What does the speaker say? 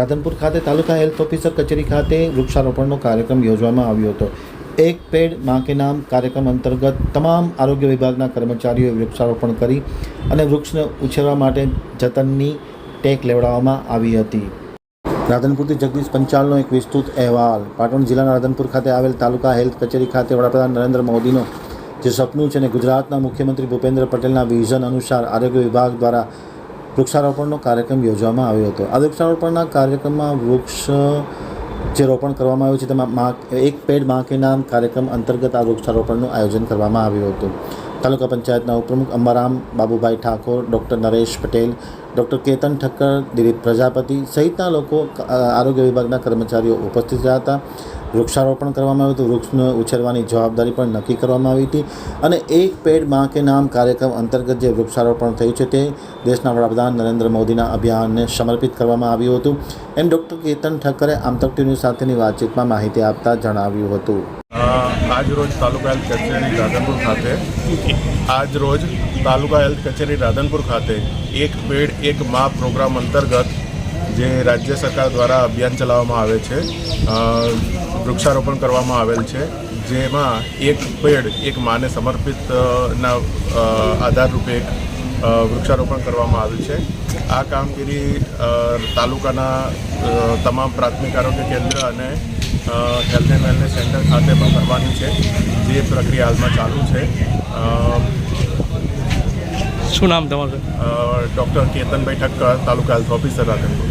રાધનપુર ખાતે તાલુકા health officer કચેરી ખાતે વૃક્ષારોપણનો કાર્યક્રમ યોજવામાં આવ્યો હતો. એક પેડમાં કે નામ કાર્યક્રમ અંતર્ગત તમામ આરોગ્ય વિભાગના કર્મચારીઓએ વૃક્ષારોપણ કરી અને વૃક્ષને ઉછેરવા માટે જતનની ટેક લેવડાવવામાં આવી હતી. રાધનપુરથી જગદીશ પંચાલનો એક વિસ્તૃત અહેવાલ. પાટણ જિલ્લાના રાધનપુર ખાતે આવેલ તાલુકા હેલ્થ કચેરી ખાતે વડાપ્રધાન નરેન્દ્ર મોદીનો જે સપનું છે અને ગુજરાતના મુખ્યમંત્રી ભૂપેન્દ્ર પટેલના વિઝન અનુસાર આરોગ્ય વિભાગ દ્વારા વૃક્ષારોપણનો કાર્યક્રમ યોજવામાં આવ્યો હતો. આ વૃક્ષારોપણના કાર્યક્રમમાં વૃક્ષ જે રોપણ કરવામાં આવ્યું છે, તેમાં એક પેડમાં કે કાર્યક્રમ અંતર્ગત આ વૃક્ષારોપણનું આયોજન કરવામાં આવ્યું હતું. તાલુકા પંચાયતના ઉપપ્રમુખ અંબારામ બાબુભાઈ ઠાકોર, ડૉક્ટર નરેશ પટેલ, ડૉક્ટર કેતન ઠક્કર, દિલીપ પ્રજાપતિ સહિતના લોકો આરોગ્ય વિભાગના કર્મચારીઓ ઉપસ્થિત રહ્યા હતા. વૃક્ષારોપણ કરવામાં આવ્યું હતું. વૃક્ષને ઉછેરવાની જવાબદારી પણ નક્કી કરવામાં આવી હતી. અને એક પેડમાં કે નામ કાર્યક્રમ અંતર્ગત જે વૃક્ષારોપણ થયું છે તે દેશના વડાપ્રધાન નરેન્દ્ર મોદીના અભિયાનને સમર્પિત કરવામાં આવ્યું હતું. એમ ડૉક્ટર કેતન ઠક્કરે આમતક ટીવી સાથેની વાતચીતમાં માહિતી આપતા જણાવ્યું હતું. આજરોજ આજ રોજ તાલુકા હેલ્થ કચેરી રાધનપુર ખાતે, આજ રોજ તાલુકા હેલ્થ કચેરી રાધનપુર ખાતે એક પેડ, એક મા પ્રોગ્રામ અંતર્ગત જે રાજ્ય સરકાર દ્વારા અભિયાન ચલાવવામાં આવે છે વૃક્ષારોપણ કરવામાં આવેલ છે જેમાં એક પેડ એક માને સમર્પિત ના આધારરૂપે વૃક્ષારોપણ કરવામાં આવ્યું છે. આ કામગીરી તાલુકાના તમામ પ્રાથમિક આરોગ્ય કેન્દ્ર અને હેલ્થ એન્ડ વેલનેસ સેન્ટર ખાતે પણ કરવાની છે જે પ્રક્રિયા હાલમાં ચાલુ છે. શું નામ તમારું? Doctor Ketanbhai Thakkar taluka health officer Radhanpur.